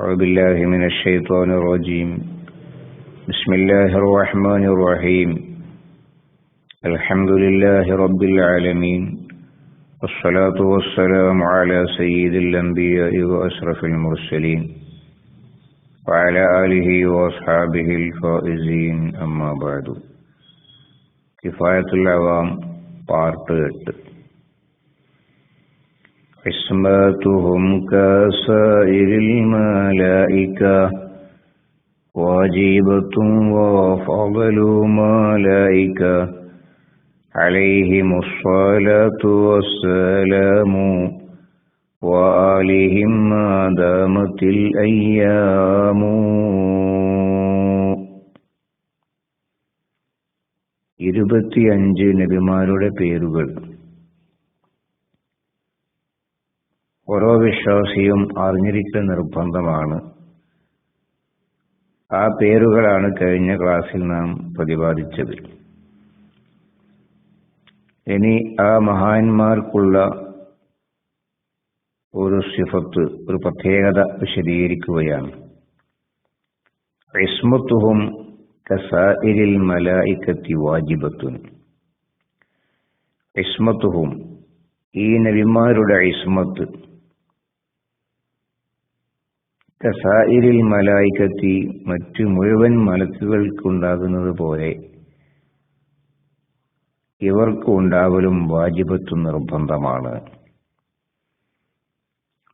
أعوذ بالله من الشيطان الرجيم. بسم الله الرحمن الرحيم. الحمد لله رب العالمين. والصلاة والسلام على سيد الأنبياء وأشرف المرسلين. وعلى آله وأصحابه الفائزين. أما بعد. كفاية العوام. بارت 8 عصماتهم كسائر الملائكة واجبة وفضل ملائكة عليهم الصلاة والسلام وآلهم ما دامت الأيام ഇരുപത്തിയഞ്ച് നബിമാരുടെ പേരുകൾ ഓരോ വിശ്വാസിയും അറിഞ്ഞിരിക്കൽ നിർബന്ധമാണ്. ആ പേരുകളാണ് കഴിഞ്ഞ ക്ലാസ്സിൽ നാം പ്രതിപാദിച്ചത്. ഇനി ആ മഹാന്മാർക്കുള്ള ഒരു സിഫത്ത് ഒരു പ്രത്യേകത വിശദീകരിക്കുകയാണ്. ഇസ്മത്തുഹും കസായിരിൽ മലായിക്കത്തി വാജിബത്തുൻ. ഇസ്മത്തുഹും ഈ നബിമാരുടെ ഇസ്മത്ത് കസായിരിൽ മലായിക്കത്തി മറ്റു മുഴുവൻ മലക്കുകൾക്കുണ്ടാകുന്നത് പോലെ ഇവർക്ക് ഉണ്ടാവലും നിർബന്ധമാണ്.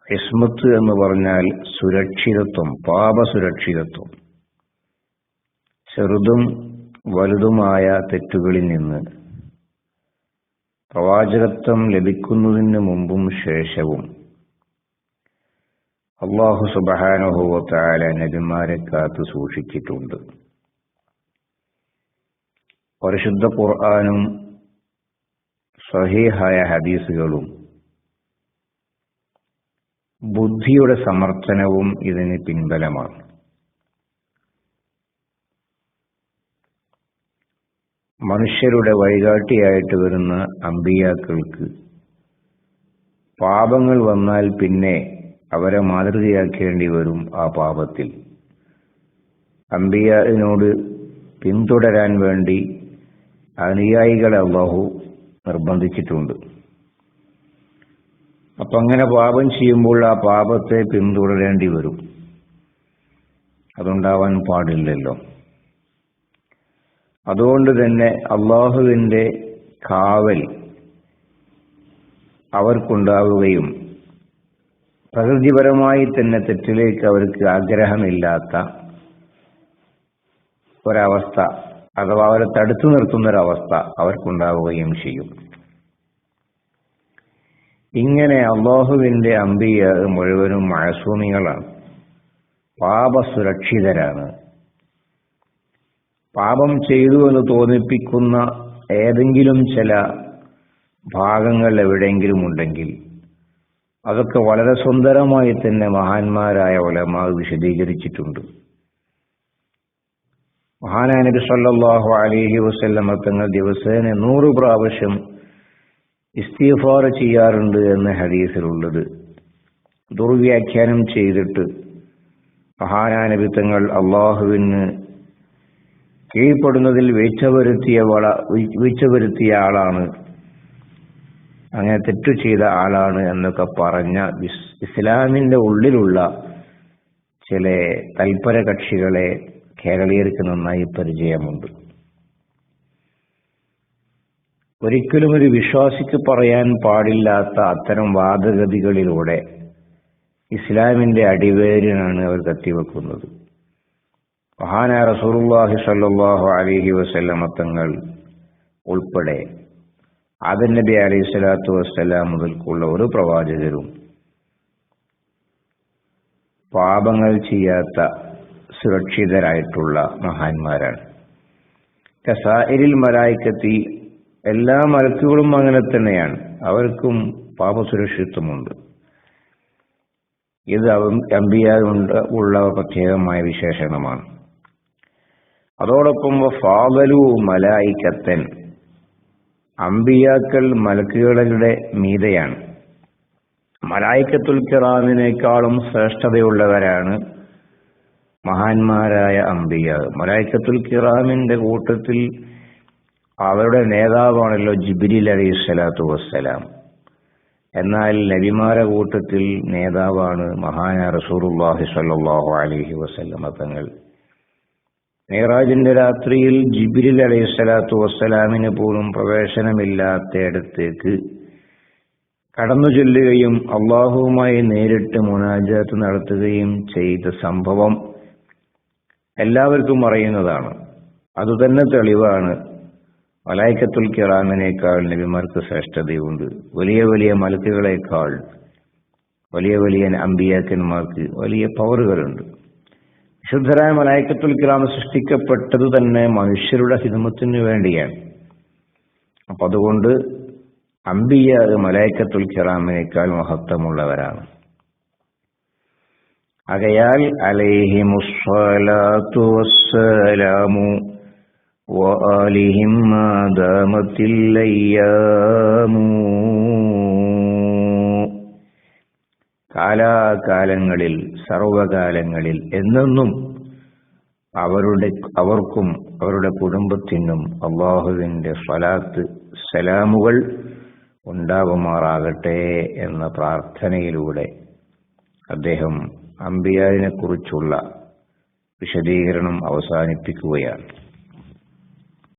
ഇസ്മത്ത് എന്ന് പറഞ്ഞാൽ സുരക്ഷിതത്വം പാപസുരക്ഷിതത്വം. ചെറുതും വലുതുമായ തെറ്റുകളിൽ നിന്ന് പ്രവാചകത്വം ലഭിക്കുന്നതിന് മുമ്പും ശേഷവും അള്ളാഹു സുബഹാനുഭവത്തായ നബിമാരെ കാത്തു സൂക്ഷിച്ചിട്ടുണ്ട്. പരിശുദ്ധ ഖുർആാനും സഹീഹായ ഹദീസുകളും ബുദ്ധിയുടെ സമർത്ഥനവും ഇതിന് പിൻബലമാണ്. മനുഷ്യരുടെ വഴികാട്ടിയായിട്ട് വരുന്ന അമ്പിയാക്കൾക്ക് പാപങ്ങൾ വന്നാൽ പിന്നെ അവരെ മാതൃകയാക്കേണ്ടി വരും ആ പാപത്തിൽ. അമ്പിയാവിനോട് പിന്തുടരാൻ വേണ്ടി അനുയായികളെ അള്ളാഹു നിർബന്ധിച്ചിട്ടുണ്ട്. അപ്പൊ അങ്ങനെ പാപം ചെയ്യുമ്പോൾ ആ പാപത്തെ പിന്തുടരേണ്ടി വരും. അതുണ്ടാവാൻ പാടില്ലല്ലോ. അതുകൊണ്ട് തന്നെ അള്ളാഹുവിന്റെ കാവൽ അവർക്കുണ്ടാവുകയും പ്രകൃതിപരമായി തന്നെ തെറ്റിലേക്ക് അവർക്ക് ആഗ്രഹമില്ലാത്ത ഒരവസ്ഥ അഥവാ അവരെ തടുത്തു നിർത്തുന്ന ഒരവസ്ഥ അവർക്കുണ്ടാവുകയും ചെയ്യും. ഇങ്ങനെ അള്ളാഹുവിന്റെ അമ്പിയ മുഴുവനും മഴസൂമികളാണ് പാപസുരക്ഷിതരാണ്. പാപം ചെയ്തു എന്ന് തോന്നിപ്പിക്കുന്ന ഏതെങ്കിലും ചില ഭാഗങ്ങൾ എവിടെയെങ്കിലും ഉണ്ടെങ്കിൽ അതൊക്കെ വളരെ സുന്ദരമായി തന്നെ മഹാന്മാരായ ഒലമാവ് വിശദീകരിച്ചിട്ടുണ്ട്. മഹാനായ നബി സല്ലല്ലാഹു അലൈഹി വസല്ലമ തങ്ങൾ ദിവസേന നൂറ് പ്രാവശ്യം ഇസ്തീഫാർ ചെയ്യാറുണ്ട് എന്ന ഹദീസിലുള്ളത്. ദുർവ്യാഖ്യാനം ചെയ്തിട്ട് മഹാനായ നബി തങ്ങൾ അള്ളാഹുവിന് കീഴ്പ്പെടുന്നതിൽ വീഴ്ച വരുത്തിയ വീഴ്ച വരുത്തിയ ആളാണ്. അങ്ങനെ തെറ്റു ചെയ്ത ആളാണ് എന്നൊക്കെ പറഞ്ഞ ഇസ്ലാമിന്റെ ഉള്ളിലുള്ള ചില തൽപര കക്ഷികളെ കേരളീയർക്ക് നന്നായി പരിചയമുണ്ട്. ഒരിക്കലും ഒരു വിശ്വാസിക്ക് പറയാൻ പാടില്ലാത്ത അത്തരം വാദഗതികളിലൂടെ ഇസ്ലാമിന്റെ അടിവേരിനാണ് അവർ കത്തിവെക്കുന്നത്. മഹാനായ റസൂലുള്ളാഹി സല്ലാഹു അലൈഹി വസല്ലമ തങ്ങൾ ഉൾപ്പെടെ ആദൻ നബി അലൈഹി സ്വലാത്തു വസ്സലാം മുതൽക്കുള്ള ഒരു പ്രവാചകരും. പാപങ്ങൾ ചെയ്യാത്ത സുരക്ഷിതരായിട്ടുള്ള മഹാന്മാരാണ്. കസായിരിൽ മലായിക്കത്തി എല്ലാ മലക്കുകളും അങ്ങനെ തന്നെയാണ്. അവർക്കും പാപസുരക്ഷിത്വമുണ്ട് ഇത് അമ്പിയാകൊണ്ട് ഉള്ള പ്രത്യേകമായ വിശേഷണമാണ്. അതോടൊപ്പം ഫാദലു മലായിക്കത്തൻ അമ്പിയാക്കൾ മലക്കുകളുടെ മീതയാണ്. മലായിക്കത്തുൽ കിറാമിനേക്കാളും ശ്രേഷ്ഠതയുള്ളവരാണ് മഹാന്മാരായ അമ്പിയ മലായിക്കത്തുൽ കിറാമിന്റെ കൂട്ടത്തിൽ അവരുടെ നേതാവാണല്ലോ ജിബിരിൽ അലൈഹി സ്വലാത്തു വസ്സലാം. എന്നാൽ നബിമാരെ കൂട്ടത്തിൽ നേതാവാണ് മഹാന റസൂറുല്ലാഹി സ്വല്ലല്ലാഹു അലൈഹി വസല്ലമ തങ്ങൾ. മേറാജിന്റെ രാത്രിയിൽ ജിബിരിൽ അലൈഹി സ്വലാത്തു വസ്സലാമിന് പോലും പ്രവേശനമില്ലാത്തയിടത്തേക്ക് കടന്നു ചെല്ലുകയും അള്ളാഹുവുമായി നേരിട്ട് മുനാജാത്ത് നടത്തുകയും ചെയ്ത സംഭവം എല്ലാവർക്കും അറിയുന്നതാണ്. അതുതന്നെ തെളിവാണ്. മലായിക്കത്തുൽ കിറാമിനേക്കാൾ നബിമാർക്ക് ശ്രേഷ്ഠതയുണ്ട്. വലിയ വലിയ മലക്കുകളേക്കാൾ വലിയ വലിയ അമ്പിയാക്കന്മാർക്ക് വലിയ പവറുകളുണ്ട്. വിശുദ്ധരായ മലായക്കത്തുൽ കിലാമ സൃഷ്ടിക്കപ്പെട്ടത് തന്നെ മനുഷ്യരുടെ ഹിതമത്തിന് വേണ്ടിയാണ്. അപ്പൊ അതുകൊണ്ട് അമ്പിയ മലായക്കത്തുൽ കലാമിനേക്കാൾ മഹത്വമുള്ളവരാണ്. അകയാൽ അലൈഹി മുസ്സലാത്തു വസ്സലാമു വഅലിഹിം കാലാകാലങ്ങളിൽ സർവകാലങ്ങളിൽ എന്നെന്നും അവരുടെ അവർക്കും അവരുടെ കുടുംബത്തിനും അള്ളാഹുവിന്റെ ഫലാത്ത് സലാമുകൾ ഉണ്ടാകുമാറാകട്ടെ എന്ന പ്രാർത്ഥനയിലൂടെ അദ്ദേഹം അമ്പിയാരിനെ കുറിച്ചുള്ള വിശദീകരണം അവസാനിപ്പിക്കുകയാണ്.